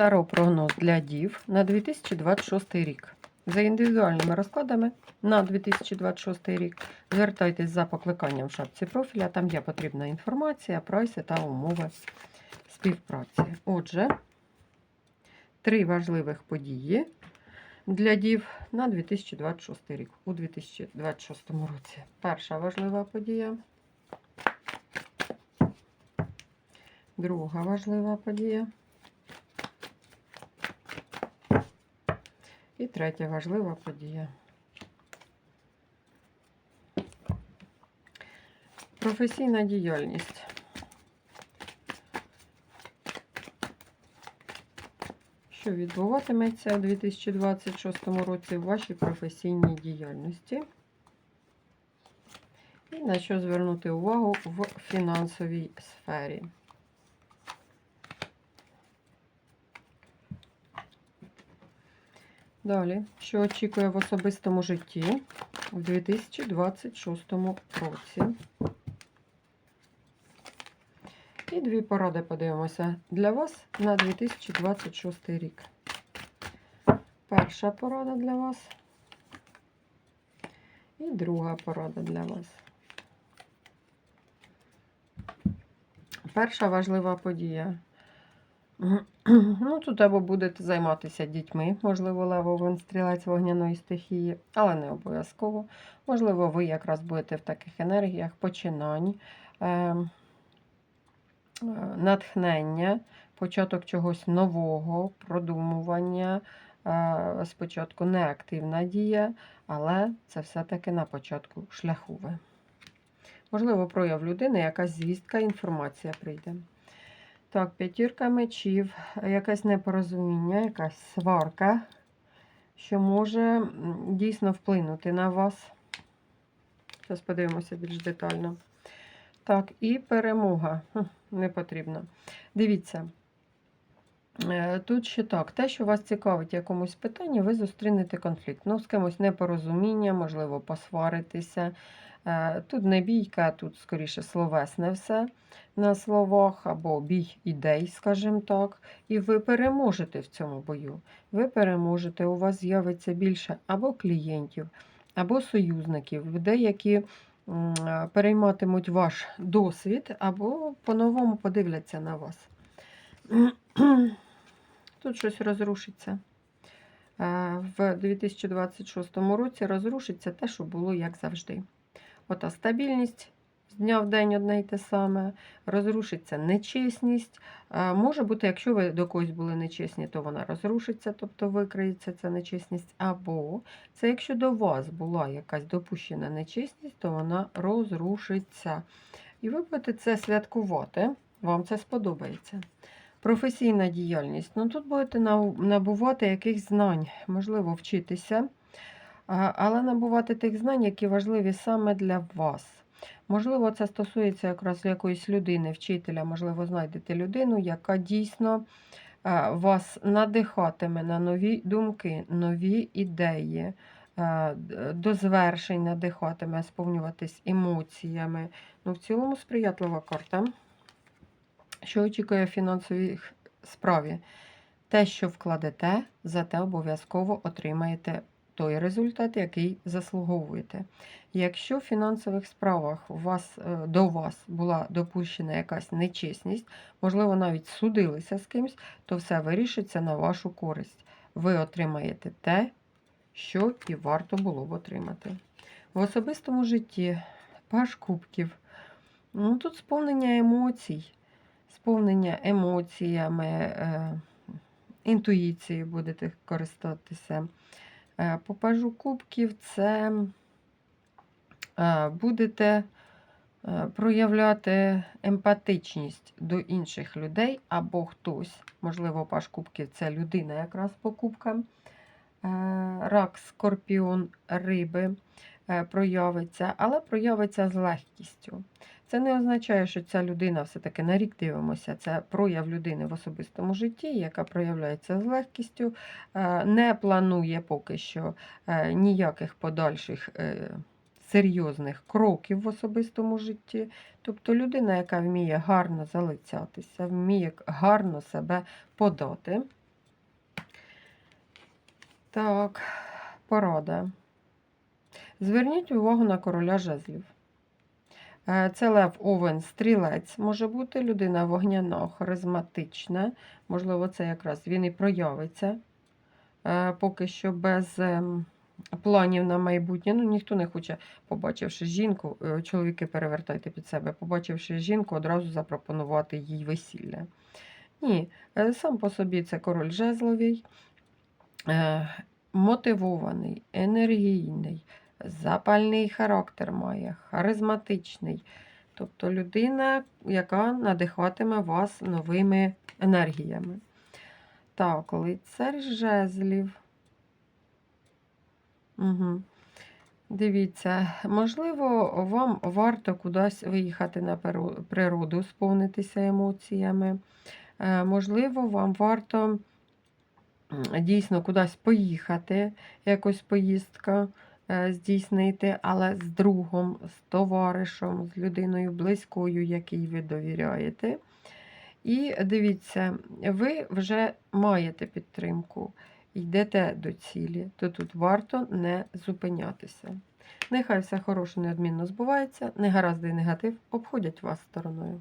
Таро прогноз для дів на 2026 рік. За індивідуальними розкладами на 2026 рік звертайтесь за покликанням в шапці профіля. Там є потрібна інформація, прайси та умови співпраці. Отже, три важливих події для дів на 2026 рік. У 2026 році. Перша важлива подія. Друга важлива подія. І третя важлива подія. Професійна діяльність. Що відбуватиметься у 2026 році в вашій професійній діяльності? І на що звернути увагу в фінансовій сфері? Далі, що очікує в особистому житті у 2026 році. І дві поради подивимося для вас на 2026 рік. Перша порада для вас. І друга порада для вас. Перша важлива подія. Ну, тут або будете займатися дітьми, можливо, левовий стрілець вогняної стихії, але не обов'язково. Можливо, ви якраз будете в таких енергіях починань, е, е, натхнення, початок чогось нового, продумування. Е, спочатку не активна дія, але це все-таки на початку шляху ви. Можливо, прояв людини, якась звістка, інформація прийде. Так, п'ятірка мечів, якесь непорозуміння, якась сварка, що може дійсно вплинути на вас. Зараз подивимося більш детально. Так, і перемога. Не потрібно. Дивіться. е, Тут ще так, те, що вас цікавить якомусь питанні, ви зустрінете конфлікт. Ну, з кимось непорозуміння, можливо, посваритися. Е, Тут не бійка, тут скоріше словесне все на словах, або бій ідей, скажімо так. І ви переможете в цьому бою. Ви переможете, у вас з'явиться більше або клієнтів, або союзників, людей, які е, перейматимуть ваш досвід, або по-новому подивляться на вас. Тут щось розрушиться. Е, В 2026 році розрушиться те, що було як завжди. Ота стабільність з дня в день одне й те саме, розрушиться нечесність. Е, Може бути, якщо ви до когось були нечесні, то вона розрушиться, тобто викриється ця нечесність. Або це якщо до вас була якась допущена нечесність, то вона розрушиться. І ви будете це святкувати, вам це сподобається. Професійна діяльність. Ну тут будете набувати якихось знань, можливо, вчитися, але набувати тих знань, які важливі саме для вас. Можливо, це стосується якраз якоїсь людини, вчителя, можливо, знайдете людину, яка дійсно е, вас надихатиме на нові думки, нові ідеї, е, до звершень надихатиме, сповнюватись емоціями. Ну, в цілому сприятлива карта. Що очікує в фінансовій справі? Те, що вкладете, зате обов'язково отримаєте той результат, який заслуговуєте. Якщо в фінансових справах у вас, е, до вас була допущена якась нечесність, можливо, навіть судилися з кимсь, то все вирішиться на вашу користь. Ви отримаєте те, що і варто було б отримати. В особистому житті паш кубків. Ну, тут сповнення емоцій, сповнення емоціями, е, інтуїцією будете користатися. Е, По пажу кубків це е, будете е, проявляти емпатичність до інших людей, або хтось, можливо, паж кубків це людина якраз по кубкам, рак, скорпіон, риби проявиться, але проявиться з легкістю. Це не означає, що ця людина все-таки на рік дивимося. Це прояв людини в особистому житті, яка проявляється з легкістю, е, не планує поки що е, ніяких подальших е, серйозних кроків в особистому житті. Тобто людина, яка вміє гарно залицятися, вміє гарно себе подати. Так, порада. Зверніть увагу на короля жезлів. Е, Це лев овен, стрілець може бути, людина вогняна, харизматична. Можливо, це якраз він і проявиться. Е, Поки що без ем, планів на майбутнє. Ну, ніхто не хоче, побачивши жінку, е, чоловіки перевертайте під себе, побачивши жінку, одразу запропонувати їй весілля. Ні, сам по собі це король жезловий, мотивований, енергійний, запальний характер має, харизматичний. Тобто людина, яка надихатиме вас новими енергіями. Так, лицар жезлів. Угу. Дивіться, можливо, вам варто кудись виїхати на природу, сповнитися емоціями. Е, Можливо, вам варто дійсно кудись поїхати, якось поїздка здійснити, але з другом, з товаришем, з людиною близькою, якій ви довіряєте. І дивіться, ви вже маєте підтримку, йдете до цілі, то тут варто не зупинятися. Нехай все хороше неодмінно збувається, негаразди і негатив обходять вас стороною.